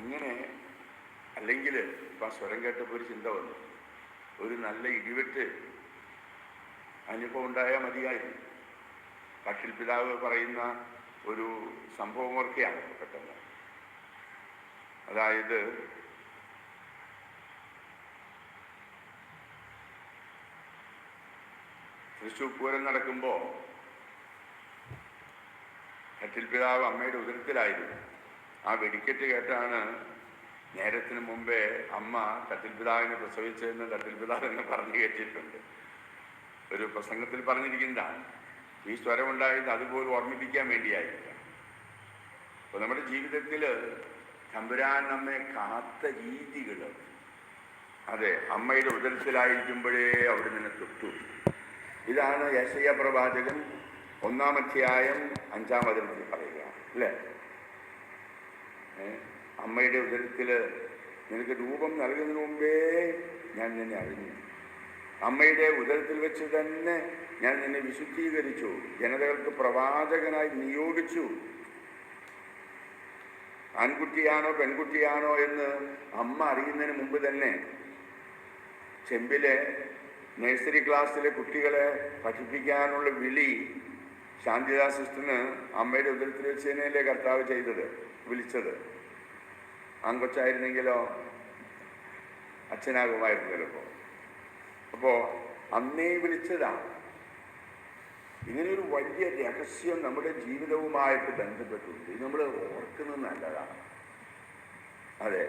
ഇങ്ങനെ അല്ലെങ്കിൽ ഇപ്പം ആ സ്വരം കേട്ടപ്പോൾ ഒരു ചിന്ത വന്നു. ഒരു നല്ല ഇടിവെട്ട് അനുഭവം ഉണ്ടായാൽ മതിയായിരുന്നു. കക്ഷിൽ പിതാവ് പറയുന്ന ഒരു സംഭവം ഓർക്കെയാണ് പെട്ടെന്ന്. അതായത് തൃശ്ശൂർ പൂരം നടക്കുമ്പോൾ കട്ടിൽ പിതാവ് അമ്മയുടെ ഉദരത്തിലായിരുന്നു. ആ വെടിക്കെട്ട് കേട്ടാണ് നേരത്തിന് മുമ്പേ അമ്മ തട്ടിൽ പിതാവിനെ പ്രസവിച്ചതെന്ന് തട്ടിൽ പിതാവിനെ പറഞ്ഞു കേട്ടിട്ടുണ്ട്. ഒരു പ്രസംഗത്തിൽ പറഞ്ഞിരിക്കുന്നതാണ്. ഈ സ്വരമുണ്ടായത് അതുപോലെ ഓർമ്മിപ്പിക്കാൻ വേണ്ടിയായിരിക്കാം അപ്പോൾ നമ്മുടെ ജീവിതത്തിൽ തമ്പുരാൻ നമ്മെ കാത്ത രീതികൾ അതെ അമ്മയുടെ ഉദരത്തിലായിരിക്കുമ്പോഴേ അവിടെ നിന്ന് തൊട്ടു. ഇതാണ് യശയ പ്രവാചകൻ ഒന്നാം അധ്യായം അഞ്ചാം വചനത്തിൽ പറയുക അല്ലേ? അമ്മയുടെ ഉദരത്തിൽ നിനക്ക് രൂപം നൽകുന്നതിന് മുമ്പേ ഞാൻ നിന്നെ അറിഞ്ഞു. അമ്മയുടെ ഉദരത്തിൽ വെച്ച് തന്നെ ഞാൻ നിന്നെ വിശുദ്ധീകരിച്ചു. ജനതകൾക്ക് പ്രവാചകനായി നിയോഗിച്ചു. ആൺകുട്ടിയാണോ പെൺകുട്ടിയാണോ എന്ന് അമ്മ അറിയുന്നതിന് മുമ്പ് തന്നെ ചെമ്പിലെ നഴ്സറി ക്ലാസ്സിലെ കുട്ടികളെ പഠിപ്പിക്കാനുള്ള വിളി ശാന്തിദാസ് അമ്മയുടെ ഉദരത്തിൽ വെച്ച് തന്നെയല്ലേ കർത്താവ് ചെയ്തത്. വിളിച്ചത്. ആൺകൊച്ചായിരുന്നെങ്കിലോ അച്ഛനാകുമായിരുന്നു ചിലപ്പോൾ അപ്പോൾ അന്നേ വിളിച്ചതാണ് ഇങ്ങനെയൊരു വലിയ രഹസ്യം നമ്മുടെ ജീവിതവുമായിട്ട് ബന്ധപ്പെട്ടുണ്ട് ഇത് നമ്മൾ ഓർക്കുന്നത് നല്ലതാണ്. അതെ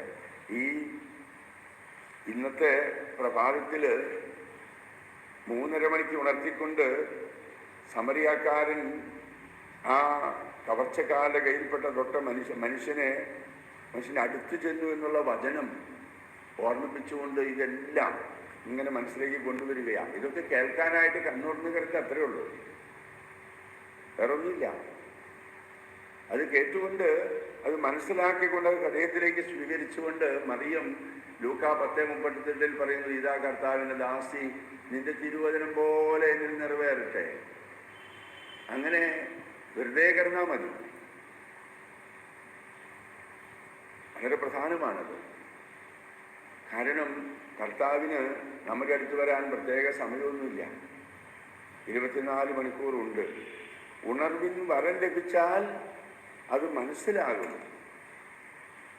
ഈ ഇന്നത്തെ പ്രഭാതത്തിൽ മൂന്നര മണിക്ക് ഉണർത്തിക്കൊണ്ട് സമരിയാക്കാരൻ ആ കവർച്ചക്കാരുടെ കയ്യിൽപ്പെട്ട തൊട്ട മനുഷ്യ മനുഷ്യനെ മനുഷ്യനെ അടുത്തു ചെന്നു എന്നുള്ള വചനം ഓർമ്മിപ്പിച്ചുകൊണ്ട് ഇതെല്ലാം ഇങ്ങനെ മനസ്സിലേക്ക് കൊണ്ടുവരികയാണ്. ഇതൊക്കെ കേൾക്കാനായിട്ട് കണ്ണൂർന്ന് കിടക്കുക അത്രേ ഉള്ളൂ. വേറെ ഒന്നുമില്ല അത് കേട്ടുകൊണ്ട് അത് മനസ്സിലാക്കിക്കൊണ്ട് അത് ഹൃദയത്തിലേക്ക് സ്വീകരിച്ചുകൊണ്ട് മറിയം ലൂക്ക പത്തേ മുപ്പത്തെട്ടിൽ പറയുന്നു ഇതാ കർത്താവിന്റെ ദാസി നിന്റെ തിരുവചനം പോലെ എന്നിൽ നിറവേറട്ടെ. അങ്ങനെ വെറുതെ കിടന്നാൽ മതി. വളരെ പ്രധാനമാണത്. കാരണം കർത്താവിന് നമ്മുടെ അടുത്ത് വരാൻ പ്രത്യേക സമയമൊന്നുമില്ല. ഇരുപത്തിനാല് മണിക്കൂറുണ്ട്. ഉണർവിൻ വരം ലഭിച്ചാൽ അത് മനസ്സിലാകും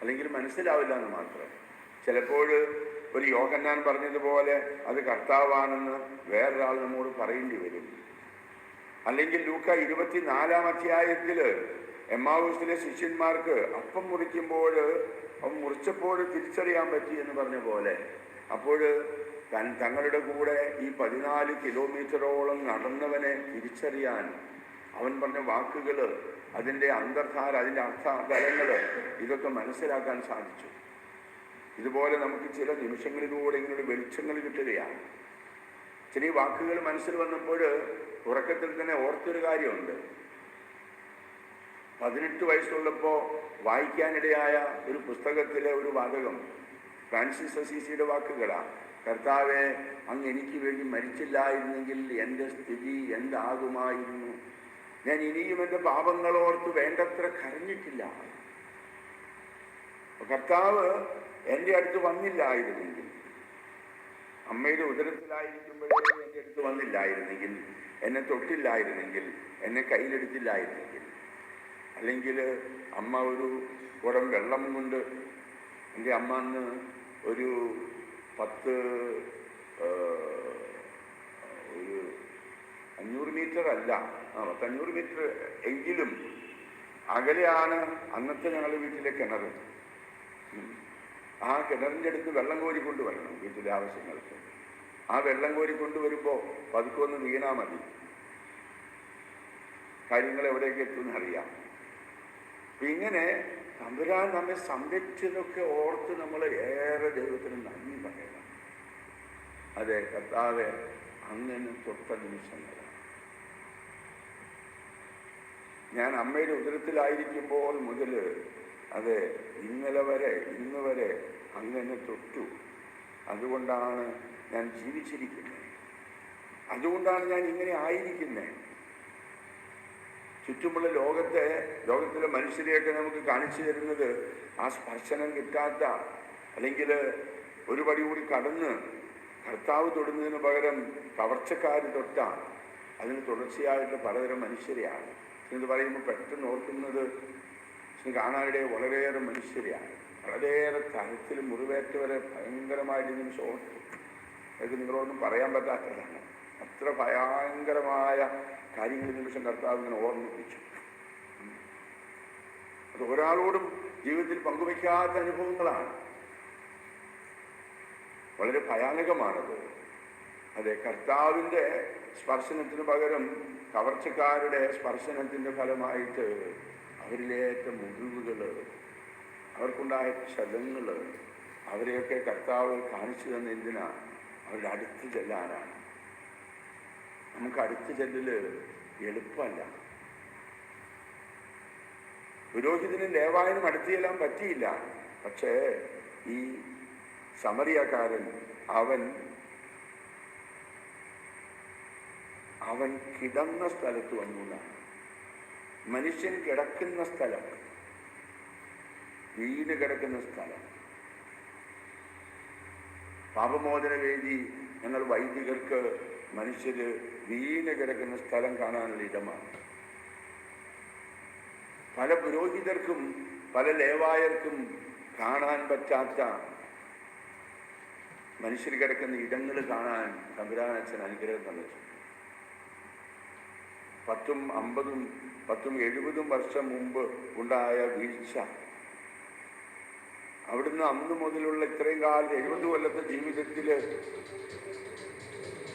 അല്ലെങ്കിൽ മനസ്സിലാവില്ല എന്ന് മാത്രം. ചിലപ്പോൾ ഒരു യോഗന്നാൻ പറഞ്ഞതുപോലെ അത് കർത്താവാണെന്ന് വേറൊരാൾ നമ്മോട് പറയേണ്ടി വരും. അല്ലെങ്കിൽ ലൂക്ക ഇരുപത്തിനാലാം അധ്യായത്തിൽ എമ്മാവൂസിലെ ശിഷ്യന്മാർക്ക് അപ്പം മുറിക്കുമ്പോൾ അവൻ മുറിച്ചപ്പോൾ തിരിച്ചറിയാൻ പറ്റി എന്ന് പറഞ്ഞ പോലെ. അപ്പോൾ തൻ തങ്ങളുടെ കൂടെ ഈ പതിനാല് കിലോമീറ്ററോളം നടന്നവനെ തിരിച്ചറിയാൻ അവൻ പറഞ്ഞ വാക്കുകൾ അതിന്റെ അന്തർധാര അതിന്റെ അർത്ഥതലങ്ങൾ ഇതൊക്കെ മനസ്സിലാക്കാൻ സാധിച്ചു. ഇതുപോലെ നമുക്ക് ചില നിമിഷങ്ങളിലൂടെ ഇങ്ങനെ വെളിച്ചങ്ങൾ കിട്ടുകയാണ്. ചില വാക്കുകൾ മനസ്സിൽ വന്നപ്പോൾ ഉറക്കത്തിൽ തന്നെ ഓർത്തൊരു കാര്യമുണ്ട്. പതിനെട്ട് വയസ്സുള്ളപ്പോൾ വായിക്കാനിടയായ ഒരു പുസ്തകത്തിലെ ഒരു വാചകം ഫ്രാൻസിസ് അസീസിയുടെ വാക്കുകളാണ് കർത്താവെ അങ്ങ് എനിക്ക് വേണ്ടി മരിച്ചില്ലായിരുന്നെങ്കിൽ എന്റെ സ്ഥിതി എന്താകുമായിരുന്നു? ഞാൻ ഇനിയും എന്റെ പാപങ്ങളോർത്ത് വേണ്ടത്ര കരഞ്ഞിട്ടില്ല. കർത്താവ് എന്റെ അടുത്ത് വന്നില്ലായിരുന്നെങ്കിൽ അമ്മയുടെ ഉദരത്തിലായിരിക്കുമ്പോഴേ എന്റെ അടുത്ത് വന്നില്ലായിരുന്നെങ്കിൽ എന്നെ തൊട്ടില്ലായിരുന്നെങ്കിൽ എന്നെ കയ്യിലെടുത്തില്ലായിരുന്നെങ്കിൽ. അല്ലെങ്കിൽ അമ്മ ഒരു കുടം വെള്ളം കൊണ്ട് എന്റെ അമ്മ അന്ന് ഒരു പത്ത് ഒരു അഞ്ഞൂറ് മീറ്റർ അല്ല ആ പത്തഞ്ഞൂറ് മീറ്റർ എങ്കിലും അകലെയാണ് അന്നത്തെ ഞങ്ങളുടെ വീട്ടിലെ കിണർ ആ കിണറിന്റെ അടുത്ത് വെള്ളം കോരിക്കൊണ്ട് വരണം വീട്ടിലെ ആവശ്യങ്ങൾക്ക്. ആ വെള്ളം കോരി കൊണ്ടുവരുമ്പോൾ പതുക്കൊന്ന് വീണാ മതി. കാര്യങ്ങൾ എവിടേക്ക് എത്തുമെന്ന് അറിയാം അപ്പൊ ഇങ്ങനെ തമ്പുരാൻ നമ്മെ സംരക്ഷിച്ചതൊക്കെ ഓർത്ത് നമ്മൾ ഏറെ ദൈവത്തിന് നന്ദി പറയണം. അതെ കത്താതെ അങ്ങനെ തൊട്ട നിമിഷങ്ങളാണ്. ഞാൻ അമ്മയുടെ ഉദരത്തിലായിരിക്കുമ്പോൾ മുതൽ അതെ ഇന്നലെ വരെ ഇന്ന് വരെ അങ്ങനെ തൊട്ടു. അതുകൊണ്ടാണ് ഞാൻ ജീവിച്ചിരിക്കുന്നത്. അതുകൊണ്ടാണ് ഞാൻ ഇങ്ങനെ ആയിരിക്കുന്നത്. ചുറ്റുമുള്ള ലോകത്തെ ലോകത്തിലെ മനുഷ്യരെയൊക്കെ നമുക്ക് കാണിച്ചു തരുന്നത് ആ സ്പർശനം കിട്ടാത്ത അല്ലെങ്കിൽ ഒരു പടി കൂടി കടന്ന് കർത്താവ് തൊടുന്നതിന് പകരം കവർച്ചക്കാർ തൊട്ട അതിന് തുടർച്ചയായിട്ട് പലതരം മനുഷ്യരെയാണ്. എന്ന് പറയുമ്പോൾ പെട്ടെന്ന് ഓർക്കുന്നത് കാണാനിടെ വളരെയേറെ മനുഷ്യരെയാണ്. വളരെയേറെ തരത്തിൽ മുറിവേറ്റവരെ ഭയങ്കരമായിട്ട് ഇതിന് ഷോട്ട് എനിക്ക് നിങ്ങളോടൊന്നും പറയാൻ പറ്റാത്തതാണ്. അത്ര ഭയങ്കരമായ കാര്യങ്ങൾ നിമിഷം കർത്താവ് ഇങ്ങനെ ഓർമ്മിപ്പിച്ചു. അത് ഒരാളോടും ജീവിതത്തിൽ പങ്കുവയ്ക്കാത്ത അനുഭവങ്ങളാണ്. വളരെ ഭയാനകമാണത്. അതെ കർത്താവിന്റെ സ്പർശനത്തിന് പകരം കവർച്ചക്കാരുടെ സ്പർശനത്തിന്റെ ഫലമായിട്ട് അവരിലേറ്റ മുറിവുകൾ അവർക്കുണ്ടായ ക്ഷതങ്ങൾ അവരെയൊക്കെ കർത്താവ് കാണിച്ചു തന്ന എന്തിനാ? അവരുടെ അടുത്ത് ചെല്ലാനാണ്. നമുക്ക് അടുത്ത് ചെല്ലല് എളുപ്പമല്ല. പുരോഹിതനും ദേവായനും അടുത്ത് ചെല്ലാൻ പറ്റിയില്ല. പക്ഷേ ഈ സമറിയക്കാരൻ അവൻ അവൻ കിടന്ന സ്ഥലത്ത് വന്നു മനുഷ്യൻ കിടക്കുന്ന സ്ഥലം. വീട് കിടക്കുന്ന സ്ഥലം. പാപമോചന വേദി ഞങ്ങൾ വൈദികർക്ക് മനുഷ്യര് വീണ് കിടക്കുന്ന സ്ഥലം കാണാനുള്ള ഇടമാണ്. പല പുരോഹിതർക്കും പല ലേവായർക്കും കാണാൻ പറ്റാത്ത മനുഷ്യർ കിടക്കുന്ന ഇടങ്ങൾ കാണാൻ തമ്പുരാനച്ഛൻ അനുഗ്രഹം തന്നിട്ടുണ്ട്. പത്തും അമ്പതും പത്തും എഴുപതും വർഷം മുമ്പ് ഉണ്ടായ വീഴ്ച അവിടുന്ന് അന്ന് മുതലുള്ള ഇത്രയും കാലം എഴുപത് കൊല്ലത്തെ ജീവിതത്തിൽ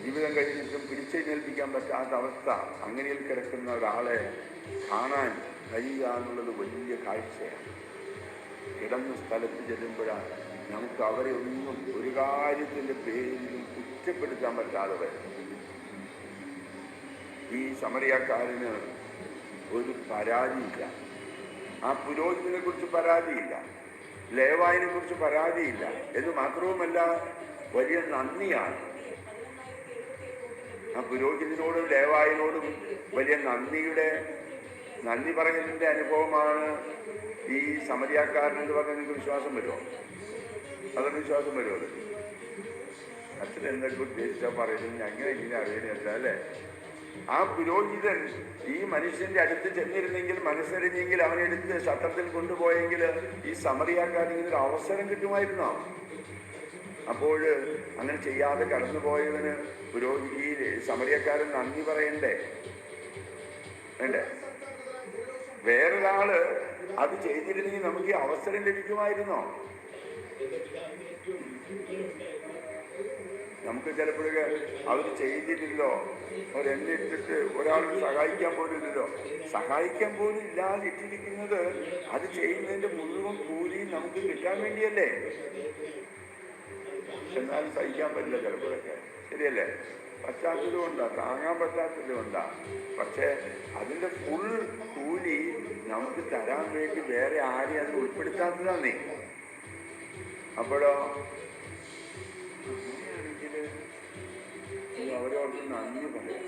ജീവിതം കഴിഞ്ഞിട്ടും പിടിച്ചെഴുന്നേൽപ്പിക്കാൻ പറ്റാത്ത അവസ്ഥ അങ്ങനെയിൽ കിടക്കുന്ന ഒരാളെ കാണാൻ കഴിയുക എന്നുള്ളത് വലിയ കാഴ്ചയാണ്. കിടന്ന സ്ഥലത്ത് ചെല്ലുമ്പോഴാണ് നമുക്ക് അവരെ ഒന്നും ഒരു കാര്യത്തിന്റെ പേരിലും കുറ്റപ്പെടുത്താൻ പറ്റാതെ വരും ഈ സമരക്കാരന് ഒരു പരാതിയില്ല. ആ പുരോഹിതനെ കുറിച്ച് പരാതിയില്ല. ലേവായനെ കുറിച്ച് പരാതിയില്ല. എന്ന് മാത്രവുമല്ല വലിയ നന്ദിയാണ്. ആ പുരോഹിതനോടും ലേവായനോടും വലിയ നന്ദിയുടെ നന്ദി പറയലിന്റെ അനുഭവമാണ് ഈ സമരിയാക്കാരൻ എന്ന് പറഞ്ഞാൽ നിങ്ങൾക്ക് വിശ്വാസം വരുമോ? അതൊരു വിശ്വാസം വരുമോ? അച്ഛനെന്തൊക്കെ ഉദ്ദേശിച്ചാൽ പറയുന്നത്? ഞങ്ങൾ ഇങ്ങനെ അറിയണമല്ല അല്ലേ? ആ പുരോഹിതൻ ഈ മനുഷ്യന്റെ അടുത്ത് ചെന്നിരുന്നെങ്കിൽ മനസ്സറിഞ്ഞെങ്കിൽ അവനെടുത്ത് ശത്രത്തിൽ കൊണ്ടുപോയെങ്കിൽ ഈ സമറിയാക്കാരൻ ഇങ്ങനെ ഒരു അവസരം കിട്ടുമായിരുന്നോ? അപ്പോൾ അങ്ങനെ ചെയ്യാതെ കടന്നുപോയവന് പുരോഹിതി സമറിയക്കാരൻ നന്ദി പറയണ്ടേ? വേണ്ടേ? വേറൊരാൾ അത് ചെയ്തിരുന്നെങ്കിൽ നമുക്ക് ഈ അവസരം ലഭിക്കുമായിരുന്നോ? നമുക്ക് ചിലപ്പോഴൊക്കെ അവർ ചെയ്തില്ലല്ലോ അവരെന്നിട്ടിട്ട് ഒരാൾ സഹായിക്കാൻ പോലും ഇല്ലല്ലോ. സഹായിക്കാൻ പോലും ഇല്ലാതെ ഇട്ടിരിക്കുന്നത് അത് ചെയ്യുന്നതിന്റെ മുഴുവൻ കൂലി നമുക്ക് കിട്ടാൻ വേണ്ടിയല്ലേ? എന്നാലും സഹിക്കാൻ പറ്റില്ല ചിലപ്പോഴൊക്കെ ശരിയല്ലേ? പറ്റാത്തതും ഉണ്ടാ താങ്ങാൻ പറ്റാത്തതും ഉണ്ടാ പക്ഷേ അതിന്റെ ഫുൾ കൂലി നമുക്ക് തരാൻ വേണ്ടി വേറെ ആരെയും അത് ഉൾപ്പെടുത്താത്തതാന്നേ. അപ്പോഴോ? ഈ അവരോട് നന്ദി പറയും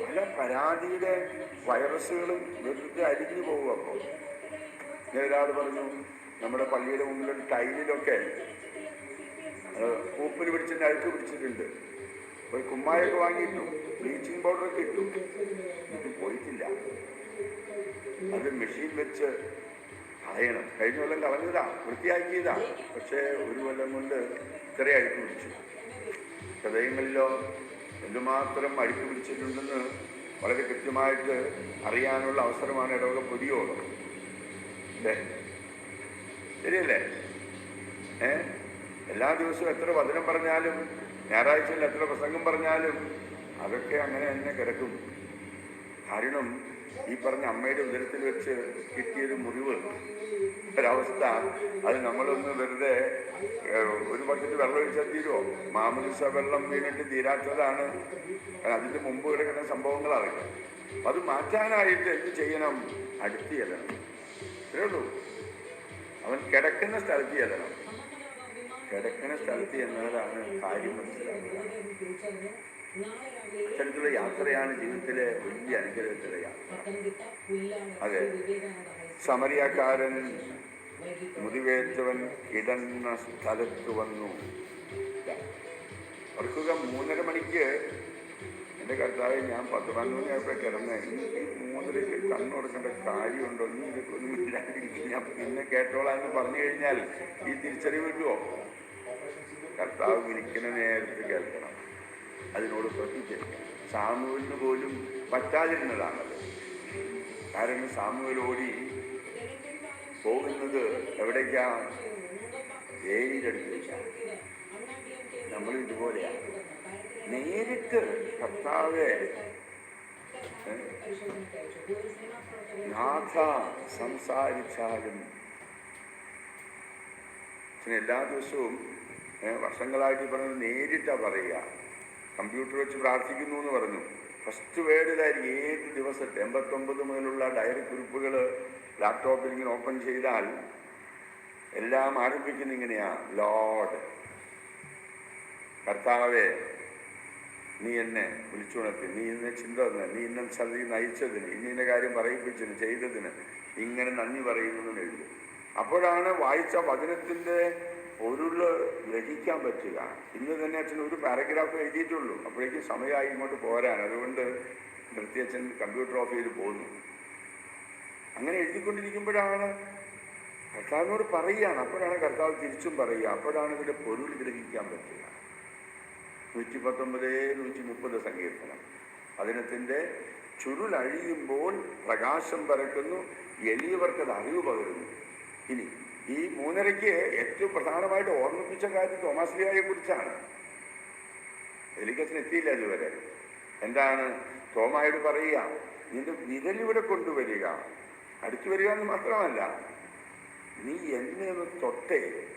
പല പരാതിയിലെ വൈറസുകളും വെറുതെ അരിഞ്ഞു പോകും അപ്പോൾ ഒരാൾ പറഞ്ഞു നമ്മുടെ പള്ളിയുടെ മുമ്പിലൊരു ടൈലിലൊക്കെ കൂപ്പിന് പിടിച്ചിട്ട് അഴുക്ക് പിടിച്ചിട്ടുണ്ട്. ഒരു കുമ്മായൊക്കെ വാങ്ങിയിട്ടു. ബ്ലീച്ചിങ് പൗഡറൊക്കെ ഇട്ടു. ഇത് പോയിട്ടില്ല. അത് മെഷീൻ വെച്ച് കളയണം. കഴിഞ്ഞ കൊല്ലം കളഞ്ഞതാ. വൃത്തിയാക്കിയതാ. പക്ഷേ ഒരു കൊല്ലം കൊണ്ട് ഇത്രയും അഴുക്ക് പിടിച്ചു. ഹൃദയങ്ങളിലോ എന്തുമാത്രം അഴിച്ചു പിടിച്ചിട്ടുണ്ടെന്ന് വളരെ കൃത്യമായിട്ട് അറിയാനുള്ള അവസരമാണ് ഇടവക പൊതിയോളം അല്ലേ? ശരിയല്ലേ? ഏ? എല്ലാ ദിവസവും എത്ര വചനം പറഞ്ഞാലും ഞായറാഴ്ചയിൽ എത്ര പ്രസംഗം പറഞ്ഞാലും അതൊക്കെ അങ്ങനെ തന്നെ കിടക്കും. കാരണം ഈ പറഞ്ഞ അമ്മയുടെ ഉദരത്തിൽ വെച്ച് കിട്ടിയൊരു മുറിവ് ഒരവസ്ഥ അത് നമ്മളൊന്ന് വെറുതെ ഒരു ബക്കറ്റ് വെള്ളം ഒഴിച്ചാൽ തീരുമോ മാമദിസ വെള്ളം വീണിട്ട് തീരാത്തതാണ്. അതിന്റെ മുമ്പ് കിടക്കുന്ന സംഭവങ്ങളാണ് അത് മാറ്റാനായിട്ട് എന്ത് ചെയ്യണം? അടുത്ത് ചെല്ലണം. ഇത്രേ അവൻ കിടക്കുന്ന സ്ഥലത്ത് ചെല്ലണം. കിടക്കുന്ന സ്ഥലത്ത് എന്നതാണ് കാര്യം മനസ്സിലാക്കുക അത്തരത്തിലുള്ള യാത്രയാണ് ജീവിതത്തിലെ വലിയ അനുഗ്രഹത്തിലെ യാത്ര. അതെ. സമരിയാക്കാരൻ മുതിവേറ്റവൻ കിടന്ന സ്ഥലത്ത് വന്നു. ഓർക്കുക മൂന്നര മണിക്ക് എന്റെ കർത്താവ് ഞാൻ പത്ത് പതിനൊന്ന് മണിയായപ്പോൾ കിടന്ന്. മൂന്നരയ്ക്ക് കണ്ണുറക്കേണ്ട കാര്യമുണ്ടോ? ഒന്നും ഇല്ലാതിരിക്കും ഞാൻ പിന്നെ കേട്ടോളാം എന്ന് പറഞ്ഞു കഴിഞ്ഞാൽ ഈ തിരിച്ചറിവ് കിട്ടുമോ കർത്താവ് വിളിക്കുന്ന നേരത്ത് കേൾക്കണം. അതിനോട് ശ്രദ്ധിച്ചത് സാമുവിന് പോലും പറ്റാതിരുന്നതാണത്. കാരണം സാമുവിലോടി പോകുന്നത് എവിടേക്കാ? ഏരിയിലെടുത്തേക്കാണ് നമ്മൾ ഇതുപോലെയാണ് നേരിട്ട് കർത്താവെ നാഥ സംസാരിച്ചാലും എല്ലാ ദിവസവും വർഷങ്ങളായിട്ട് പറഞ്ഞത് നേരിട്ടാ പറയുക. കമ്പ്യൂട്ടർ വെച്ച് പ്രാർത്ഥിക്കുന്നു എന്ന് പറഞ്ഞു ഫസ്റ്റ് വേർഡിലായിരിക്കും ഏത് ദിവസത്തെ എൺപത്തൊമ്പത് മുതലുള്ള ഡയറി കുറിപ്പുകൾ ലാപ്ടോപ്പിൽ ഇങ്ങനെ ഓപ്പൺ ചെയ്താൽ എല്ലാം ആരംഭിക്കുന്ന ഇങ്ങനെയാ. ലോഡ് കർത്താവെ നീ എന്നെ വിളിച്ചുണർത്തി. നീ ഇന്ന് ചിന്ത നീ ഇന്ന സ്ഥലത്തേക്ക് നയിച്ചതിന് ഇന്ന ഇന്ന കാര്യം പറയിപ്പിച്ചതിന് ചെയ്തതിന് ഇങ്ങനെ നന്ദി പറയുന്നതെന്ന് എഴുതി. അപ്പോഴാണ് വായിച്ച വചനത്തിന്റെ പൊരുൾ ഗ്രഹിക്കാൻ പറ്റുക ഇന്ന് തന്നെ അച്ഛൻ ഒരു പാരഗ്രാഫ് എഴുതിയിട്ടുള്ളൂ. അപ്പോഴേക്കും സമയമായി ഇങ്ങോട്ട് പോരാൻ. അതുകൊണ്ട് നിർത്തി അച്ഛൻ കമ്പ്യൂട്ടർ ഓഫ് ചെയ്ത് പോന്നു. അങ്ങനെ എഴുതിക്കൊണ്ടിരിക്കുമ്പോഴാണ് കർത്താവിനോട് പറയുകയാണ്. അപ്പോഴാണ് കർത്താവ് തിരിച്ചും പറയുക. അപ്പോഴാണ് ഇവിടെ പൊരുൾ ഗ്രഹിക്കാൻ പറ്റുക. നൂറ്റി പത്തൊമ്പത് നൂറ്റി മുപ്പത് സങ്കീർത്തനം അതിനത്തിന്റെ ചുരുളഴിയുമ്പോൾ പ്രകാശം പരക്കുന്നു എളിയവർക്ക് അത് അറിവ് പകരുന്നു. ഇനി ഈ മൂന്നരയ്ക്ക് ഏറ്റവും പ്രധാനമായിട്ട് ഓർമ്മിപ്പിച്ച കാര്യം തോമാശ്ലിയായെ കുറിച്ചാണ്. എലിക്കച്ചൻ എത്തിയില്ല ഇതുവരെ. എന്താണ്? തോമായോട് പറയുക നിന്റെ വിരലിവിടെ കൊണ്ടുവരിക. അടുത്തു വരിക എന്ന് മാത്രമല്ല നീ എന്നെ ഒന്ന് തൊട്ടേ.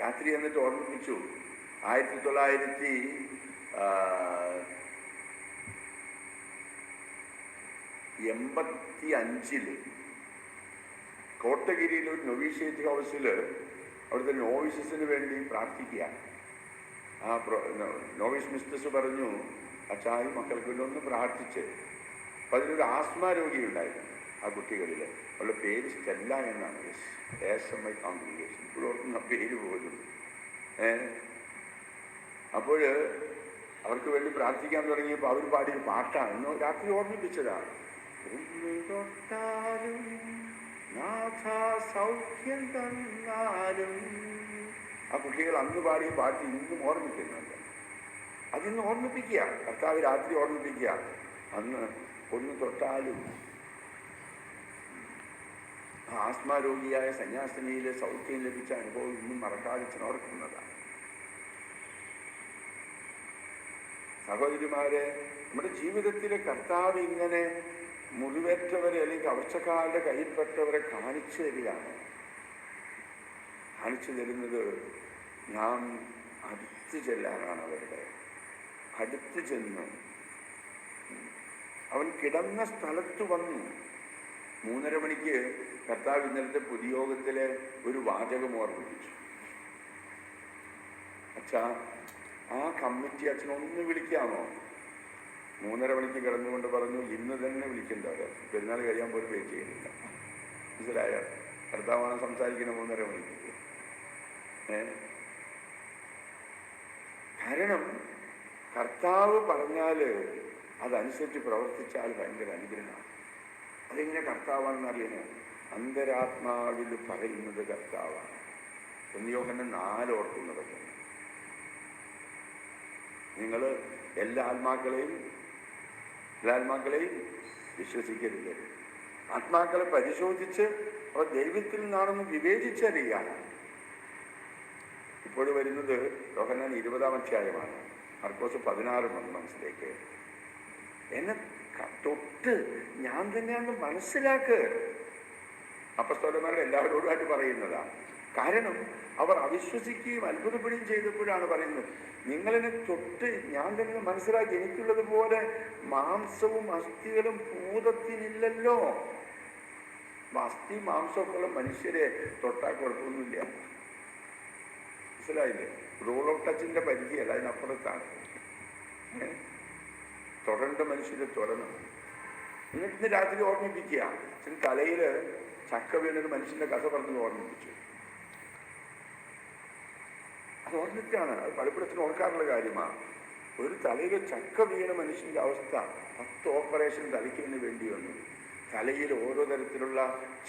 രാത്രി എന്നിട്ട് ഓർമ്മിപ്പിച്ചു ആയിരത്തി തൊള്ളായിരത്തി എൺപത്തി അഞ്ചിൽ കോട്ടഗിരിയിൽ ഒരു നൊവീഷ്യേറ്റ് ഹൗസിൽ അവിടുത്തെ നോവിസസിന് വേണ്ടി പ്രാർത്ഥിക്കുക ആ നോവിസ് മിസ്റ്റസ് പറഞ്ഞു അച്ചായി മക്കൾക്ക് വേണ്ടി ഒന്ന് പ്രാർത്ഥിച്ച്. അപ്പം അതിലൊരു രോഗി ഉണ്ടായിരുന്നു ആ കുട്ടികളിൽ അവളുടെ പേര് സ്റ്റെല്ല എന്നാണ്. എസ് എം ഐ കോൺഗ്രിഗേഷൻ ഇപ്പോഴും ഓർക്കുന്ന പേര് പോലും. അപ്പോൾ അവർക്ക് വേണ്ടി പ്രാർത്ഥിക്കാൻ തുടങ്ങിയപ്പോൾ അവർ പാടിയ പാട്ടാണ്. രാത്രി ഓർമ്മിപ്പിച്ചതാണ്. തൊട്ടാലും നാഥ സൗഖ്യം തന്നാലും ആ കുട്ടികൾ അന്ന് പാടിയ പാട്ട് ഇന്നും ഓർമ്മിക്കുന്നുണ്ട്. അതിന്ന് ഓർമ്മിപ്പിക്കുക. കർത്താവ് രാത്രി ഓർമ്മിപ്പിക്കുക. അന്ന് ഒന്ന് തൊട്ടാലും. ആസ്മ രോഗിയായ സന്യാസിനിയിലെ സൗഖ്യം ലഭിച്ച അനുഭവം ഇന്നും മറക്കാതെ ഓർക്കുന്നതാണ് സഹോദരിമാരെ നമ്മുടെ ജീവിതത്തിലെ കർത്താവ് ഇങ്ങനെ മുറിവേറ്റവരെ അല്ലെങ്കിൽ കവർച്ചക്കാരുടെ കയ്യിൽപ്പെട്ടവരെ കാണിച്ചു തരികയാണ്. കാണിച്ചു തരുന്നത് നാം അടുത്ത് ചെല്ലാനാണ് അവരുടെ. അടുത്ത് ചെന്ന്. അവൻ കിടന്ന സ്ഥലത്ത് വന്നു. മൂന്നര മണിക്ക് കർത്താവ് ഇന്നലത്തെ പൊതുയോഗത്തിലെ ഒരു വാചകം ഓർമ്മിപ്പിച്ചു. അച്ഛാ ആ കമ്മിറ്റി അച്ഛനൊന്ന് വിളിക്കാമോ? മൂന്നര മണിക്ക് കിടന്നുകൊണ്ട് പറഞ്ഞു ഇന്ന് തന്നെ വിളിക്കേണ്ടവർ പെരുന്നാൾ കഴിയാൻ പോലും വെയിറ്റ് ചെയ്യുന്നില്ല. മനസ്സിലായ? കർത്താവാണ് സംസാരിക്കുന്ന മൂന്നര മണിക്ക്. കാരണം കർത്താവ് പറഞ്ഞാൽ അതനുസരിച്ച് പ്രവർത്തിച്ചാൽ ഭയങ്കര അനുഗ്രഹമാണ്. അതെങ്ങനെ കർത്താവാണെന്ന് അറിയണം? അന്തരാത്മാവിൽ പറയുന്നത് കർത്താവാണ്. ഒന്നിയോഹന്നെ നാലോർക്കുന്നതൊക്കെ നിങ്ങൾ എല്ലാ ആത്മാക്കളെയും എല്ലാ ആത്മാക്കളെയും വിശ്വസിക്കരുത്. ആത്മാക്കളെ പരിശോധിച്ച് അവർ ദൈവത്തിൽ നിന്നാണെന്ന് വിവേചിച്ചറിയുകയാണ്. ഇപ്പോൾ വരുന്നത് യോഹന്നാൻ ഇരുപതാം അധ്യായമാണ്. മർക്കോസ് പതിനാറ് മനസ്സിലേക്ക്. എന്നെ തൊട്ട് ഞാൻ തന്നെയാണെന്ന് മനസ്സിലാക്ക്. അപ്പസ്തോലന്മാരുടെ എല്ലാവരോടുമായിട്ട് പറയുന്നതാണ് കാരണം അവർ അവിശ്വസിക്കുകയും അത്ഭുതപ്പെടുകയും ചെയ്തപ്പോഴാണ് പറയുന്നത് നിങ്ങളിനെ തൊട്ട് ഞാൻ തന്നെ മനസ്സിലാക്കി എനിക്കുള്ളത് പോലെ മാംസവും അസ്ഥികളും ഭൂതത്തിനില്ലല്ലോ. അസ്ഥി മാംസമൊക്കെയുള്ള മനുഷ്യരെ തൊട്ടാൽ കുഴപ്പമൊന്നുമില്ല. മനസ്സിലായില്ലേ? Rule of ടച്ചിന്റെ പരിധിയല്ല അതിനപ്പുറത്താണ്. തുടരേണ്ട മനുഷ്യരെ തൊടണം. എന്നിട്ട് രാത്രി ഓർമ്മിപ്പിക്കുക. ചില തലയിൽ ചക്ക വീണൊരു മനുഷ്യന്റെ കഥ പറഞ്ഞ് ഓർമ്മിപ്പിച്ചു. അത് ഓർമ്മിക്കാണ് അത് പലപ്പോഴത്തിന് ഓർക്കാറുള്ള കാര്യമാണ്. ഒരു തലയിൽ ചക്ക വീണ മനുഷ്യന്റെ അവസ്ഥ പത്ത് ഓപ്പറേഷൻ തലയ്ക്കുന്നതിന് വേണ്ടി വന്നു. തലയിൽ ഓരോ തരത്തിലുള്ള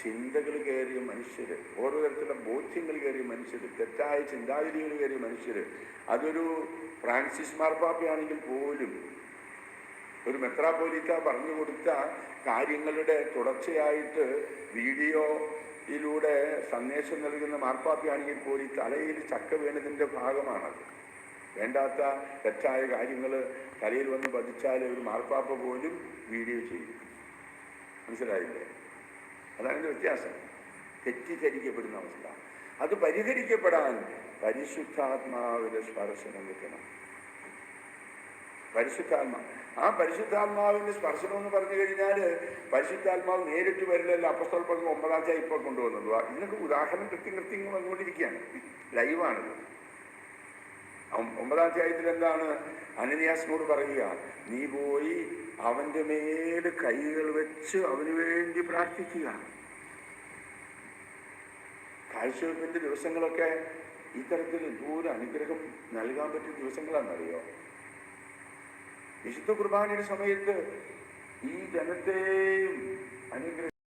ചിന്തകൾ കയറിയ മനുഷ്യർ ഓരോ തരത്തിലുള്ള ബോധ്യങ്ങൾ കയറിയ മനുഷ്യർ തെറ്റായ ചിന്താഗതികൾ കയറിയ മനുഷ്യർ അതൊരു ഫ്രാൻസിസ് മാർപ്പാപ്പയാണെങ്കിൽ പോലും ഒരു മെത്രാപോലിത്ത പറഞ്ഞു കൊടുത്ത കാര്യങ്ങളുടെ തുടർച്ചയായിട്ട് വീഡിയോയിലൂടെ സന്ദേശം നൽകുന്ന മാർപ്പാപ്പയാണെങ്കിൽ പോലും തലയിൽ ചക്ക വീണതിന്റെ ഭാഗമാണത്. വേണ്ടാത്ത തെറ്റായ കാര്യങ്ങൾ തലയിൽ വന്ന് പതിച്ചാൽ ഒരു മാർപ്പാപ്പ പോലും വീഡിയോ ചെയ്യും. മനസ്സിലായില്ലേ? അതാണ് വ്യത്യാസം. തെറ്റിദ്ധരിക്കപ്പെടുന്ന അവസ്ഥ. അത് പരിഹരിക്കപ്പെടാൻ പരിശുദ്ധാത്മാവിന്റെ സ്പർശനം കിട്ടണം പരിശുദ്ധാത്മാ ആ പരിശുദ്ധാത്മാവിന്റെ സ്പർശനം എന്ന് പറഞ്ഞു കഴിഞ്ഞാൽ പരിശുദ്ധാത്മാവ് നേരിട്ട് വരില്ല അപ്പസ്തോൽ ഒമ്പതാം ചായ ഇപ്പോൾ കൊണ്ടുവന്നത് ഇതിനൊക്കെ ഉദാഹരണം കൃത്യം കൃത്യം വന്നുകൊണ്ടിരിക്കുകയാണ്. ലൈവാണിത് ഒമ്പതാം അധ്യായത്തിൽ എന്താണ്? അനന്യാസിനോട് പറയുക നീ പോയി അവന്റെ മേൽ കൈകൾ വെച്ച് അവന് വേണ്ടി പ്രാർത്ഥിക്കുക. കാഴ്ചവെപ്പിന്റെ ദിവസങ്ങളൊക്കെ ഇത്തരത്തിൽ ദൂര അനുഗ്രഹം നൽകാൻ പറ്റിയ ദിവസങ്ങളാണെന്നറിയോ? വിശുദ്ധ കുർബാനയുടെ സമയത്ത് ഈ ജനത്തെയും അനുഗ്രഹം